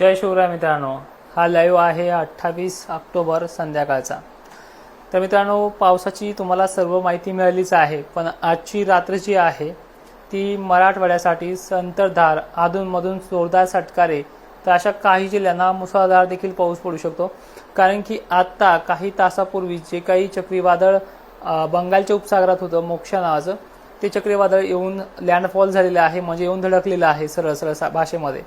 जय शिवराय मित्रांनो. हा लाईव्ह आहे अठ्ठावीस ऑक्टोबर संध्याकाळचा. तर मित्रांनो पावसाची तुम्हाला सर्व माहिती मिळालीच आहे पण आजची रात्र जी आहे ती मराठवाड्यासाठी संततधार अधूनमधून जोरदार सटकारे तर अशा काही जिल्ह्यांना मुसळधार देखील पाऊस पडू शकतो. कारण की आत्ता काही तासापूर्वी जे काही चक्रीवादळ बंगालच्या उपसागरात होतं मोक्षा नावाचं ते चक्रीवादळ येऊन लँडफॉल झालेलं आहे म्हणजे येऊन धडकलेलं आहे सरळ सरळ भाषेमध्ये.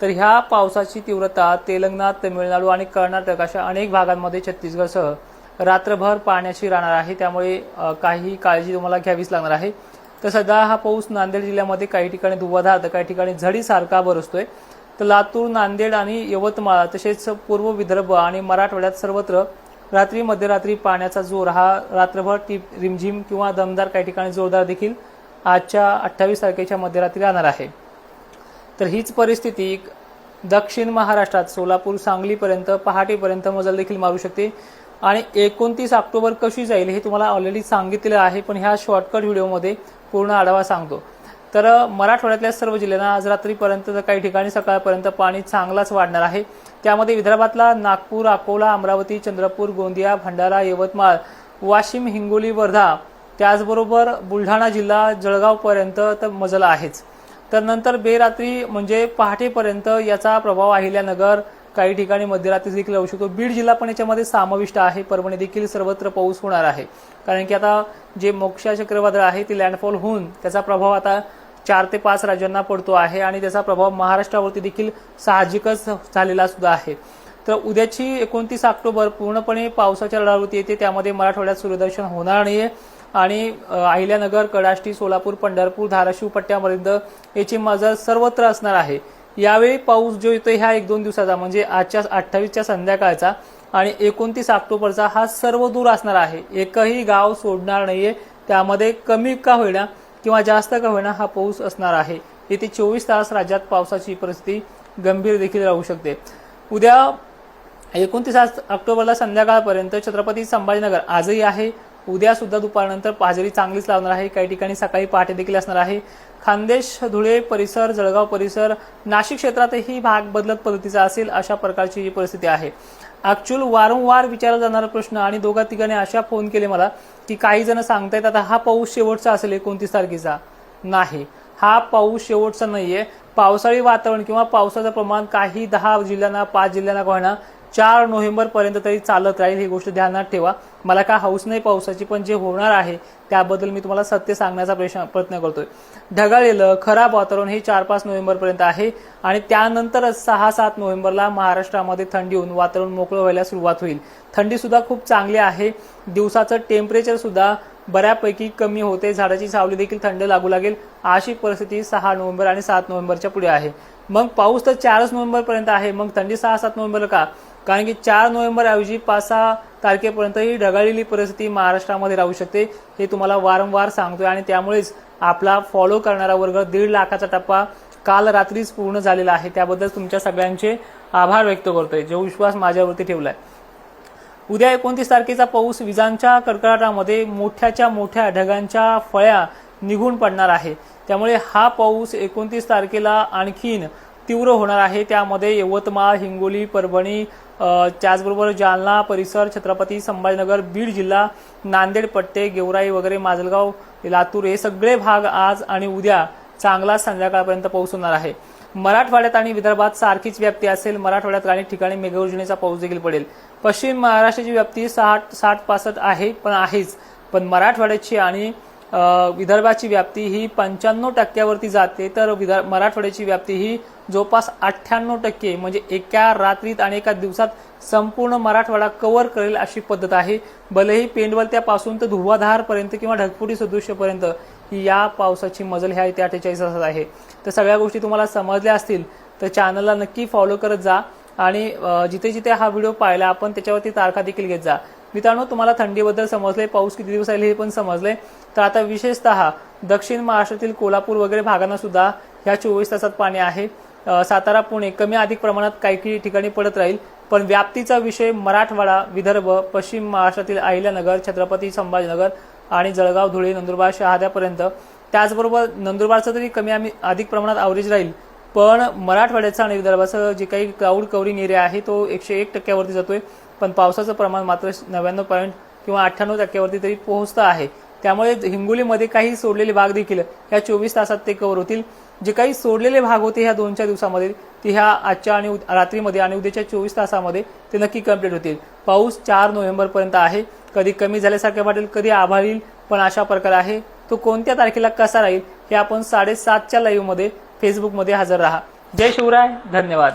तर ह्या पावसाची तीव्रता तेलंगणा तमिळनाडू आणि कर्नाटक अशा अनेक भागांमध्ये छत्तीसगडसह रात्रभर पाण्याची राहणार आहे. त्यामुळे काही काळजी तुम्हाला घ्यावीच लागणार आहे. तर सध्या हा पाऊस नांदेड जिल्ह्यामध्ये काही ठिकाणी धुवाधार तर काही ठिकाणी झडीसारखा बरसतोय. तर लातूर नांदेड आणि यवतमाळ तसेच पूर्व विदर्भ आणि मराठवाड्यात सर्वत्र रात्री मध्यरात्री पाण्याचा जोर हा रात्रभर टिप रिमझिम किंवा दमदार काही ठिकाणी जोरदार देखील आजच्या अठ्ठावीस तारखेच्या मध्यरात्री राहणार आहे. तर हीच परिस्थिती दक्षिण महाराष्ट्रात सोलापूर सांगलीपर्यंत पहाटेपर्यंत मजल देखील मारू शकते. आणि एकोणतीस ऑक्टोबर कशी जाईल हे तुम्हाला ऑलरेडी सांगितलेलं आहे पण ह्या शॉर्टकट व्हिडिओमध्ये पूर्ण आढावा सांगतो. तर मराठवाड्यातल्या सर्व जिल्ह्यांना आज रात्रीपर्यंत तर काही ठिकाणी सकाळपर्यंत पाणी चांगलाच वाढणार आहे. त्यामध्ये विदर्भातला नागपूर अकोला अमरावती चंद्रपूर गोंदिया भंडारा यवतमाळ वाशिम हिंगोली वर्धा त्याचबरोबर बुलढाणा जिल्हा जळगावपर्यंत तर मजल आहेच. तर नंतर बेरात्री म्हणजे पहाटेपर्यंत याचा प्रभाव अहिल्यानगर काही ठिकाणी मध्यरात्री देखील राहू शकतो. बीड जिल्हा पण याच्यामध्ये समाविष्ट आहे. परभणी देखील सर्वत्र पाऊस होणार आहे. कारण की आता जे मोक्षा चक्रवादळ आहे ते लँडफॉल होऊन त्याचा प्रभाव आता चार ते पाच राज्यांना पडतो आहे आणि त्याचा प्रभाव महाराष्ट्रावरती देखील साहजिकच झालेला सुद्धा आहे. तर उद्याची एकोणतीस ऑक्टोबर पूर्णपणे पावसाच्या लढावरती येते. त्यामध्ये मराठवाड्यात सूर्यदर्शन होणार नाहीये. आणि अहिल्यानगर कडाष्टी सोलापूर पंढरपूर धाराशिव पट्ट्यापर्यंत याची मजल सर्वत्र असणार आहे. यावेळी पाऊस जो येतो ह्या एक दोन दिवसाचा म्हणजे आजच्या अठ्ठावीसच्या संध्याकाळचा आणि एकोणतीस ऑक्टोबरचा हा सर्व दूर असणार आहे. एकही गाव सोडणार नाहीये. त्यामध्ये कमी का होईना किंवा जास्त का होईना हा पाऊस असणार आहे. येथे चोवीस तास राज्यात पावसाची परिस्थिती गंभीर देखील राहू शकते. उद्या एकोणतीस ऑक्टोबरला संध्याकाळपर्यंत छत्रपती संभाजीनगर आजही आहे. उद्या सुद्धा दुपारनंतर पाजरी चांगलीच लावणार आहे. काही ठिकाणी सकाळी पहाटे देखील असणार आहे. खानदेश धुळे परिसर जळगाव परिसर नाशिक क्षेत्रातही भाग बदलत पद्धतीचा असेल अशा प्रकारची ही परिस्थिती आहे. ऍक्च्युअल वारंवार विचारला जाणारा प्रश्न आणि दोघा तिघांनी अशा फोन केले मला की काही जण सांगतायत आता हा पाऊस शेवटचा असेल एकोणतीस तारखेचा. नाही. हा पाऊस शेवटचा नाहीये. पावसाळी वातावरण किंवा पावसाचं प्रमाण काही दहा जिल्ह्यांना पाच जिल्ह्यांना का चार नोव्हेंबर पर्यंत तरी चालत राहील ही गोष्ट ध्यानात ठेवा. मला काय हौस नाही पावसाची पण जे होणार आहे त्याबद्दल मी तुम्हाला सत्य सांगण्याचा प्रश्न प्रयत्न करतोय. ढगाळलेलं खराब वातावरण हे चार पाच नोव्हेंबर पर्यंत आहे. आणि त्यानंतरच सहा सात नोव्हेंबरला महाराष्ट्रामध्ये थंडी होऊन वातावरण मोकळं व्हायला सुरुवात होईल. थंडी सुद्धा खूप चांगली आहे. दिवसाचं टेम्परेचर सुद्धा बऱ्यापैकी कमी होते. झाडाची सावली देखील थंड लागू लागेल. अशी परिस्थिती सहा नोव्हेंबर आणि सात नोव्हेंबरच्या पुढे आहे. मग पाऊस तर चारच नोव्हेंबर पर्यंत आहे. मग थंडी सहा सात नोव्हेंबर का? कारण की चार नोव्हेंबर ऐवजी पाच सहा तारखेपर्यंत ही ढगाळलेली परिस्थिती महाराष्ट्रामध्ये राहू शकते हे तुम्हाला वारंवार सांगतोय. आणि त्यामुळेच आपला फॉलो करणारा वर्ग दीड लाखाचा टप्पा काल रात्रीच पूर्ण झालेला आहे. त्याबद्दल तुमच्या सगळ्यांचे आभार व्यक्त करतोय. जो विश्वास माझ्यावरती ठेवलाय. उद्या एकोणतीस तारखेचा पाऊस विजांच्या कडकडाटामध्ये मोठ्याच्या मोठ्या ढगांच्या फळ्या निघून पडणार आहे. त्यामुळे हा पाऊस एकोणतीस तारखेला आणखीन तीव्र होणार आहे. त्यामध्ये यवतमाळ हिंगोली परभणी त्याचबरोबर जालना परिसर छत्रपती संभाजीनगर बीड जिल्हा नांदेड पट्टे गेवराई वगैरे माजलगाव लातूर हे सगळे भाग आज आणि उद्या चांगला संध्याकाळपर्यंत पाऊस होणार आहे. मराठवाड्यात आणि विदर्भात सारखीच व्याप्ती असेल. मराठवाड्यात अनेक ठिकाणी मेघगर्जनेचा पाऊस देखील पडेल. पश्चिम महाराष्ट्राची व्याप्ती साठ साठ पासष्ट आहे पण आहेच. पण मराठवाड्याची आणि विदर्भाची व्याप्ती ही पंच्याण्णव टक्क्यावरती जाते तर विदर्भ मराठवाड्याची व्याप्ती ही जवळपास अठ्ठ्याण्णव टक्के म्हणजे एका रात्रीत आणि एका दिवसात संपूर्ण मराठवाडा कव्हर करेल अशी पद्धत आहे. भलेही पेंडवलत्यापासून तर धुवाधारपर्यंत किंवा ढगफुटी सदृश्यपर्यंत ही या पावसाची मजल ह्या त्या अठ्ठेचाळीस तासात आहे. तर सगळ्या गोष्टी तुम्हाला समजल्या असतील तर चॅनलला नक्की फॉलो करत जा आणि जिथे जिथे हा व्हिडिओ पाहिला आपण त्याच्यावरती तारखा देखील घेत जा. मित्रांनो तुम्हाला थंडीबद्दल समजले पाऊस किती दिवस आले हे पण समजले तर आता विशेषतः दक्षिण महाराष्ट्रातील कोल्हापूर वगैरे भागांना सुद्धा ह्या चोवीस तासात पाणी आहे. सातारा पुणे कमी अधिक प्रमाणात काही काही ठिकाणी पडत राहील. पण व्याप्तीचा विषय मराठवाडा विदर्भ पश्चिम महाराष्ट्रातील अहिल्यानगर छत्रपती संभाजीनगर आणि जळगाव धुळे नंदुरबार शहाद्यापर्यंत. त्याचबरोबर नंदुरबारचं तरी कमी आम्ही अधिक प्रमाणात अवरेज राहील. पण मराठवाड्याचा आणि विदर्भाचं जे काही क्लाऊड कव्हरिंग एरिया आहे तो एकशे एक टक्क्यावरती जातोय. पण पावसाचं प्रमाण मात्र नव्याण्णव पॉईंट किंवा अठ्ठ्याण्णव टक्क्यावरती तरी पोहोचतं आहे. त्यामुळे हिंगोलीमध्ये काही सोडलेले भाग देखील या चोवीस तासात ते कव्हर होतील. जे काही सोडलेले भाग होते ह्या दोन चार दिवसामध्ये ते ह्या आजच्या आणि उद- रात्रीमध्ये आणि उद्याच्या चोवीस तासामध्ये ते नक्की कंप्लीट होतील. पाऊस चार नोव्हेंबरपर्यंत आहे. कधी कमी झाल्यासारखे वाटेल कधी आभाळ येईल पण अशा प्रकारे आहे. तो कोणत्या तारखेला कसा राहील हे आपण साडेसातच्या लाईव्हमध्ये फेसबुकमध्ये हजर राहा. जय शिवराय धन्यवाद.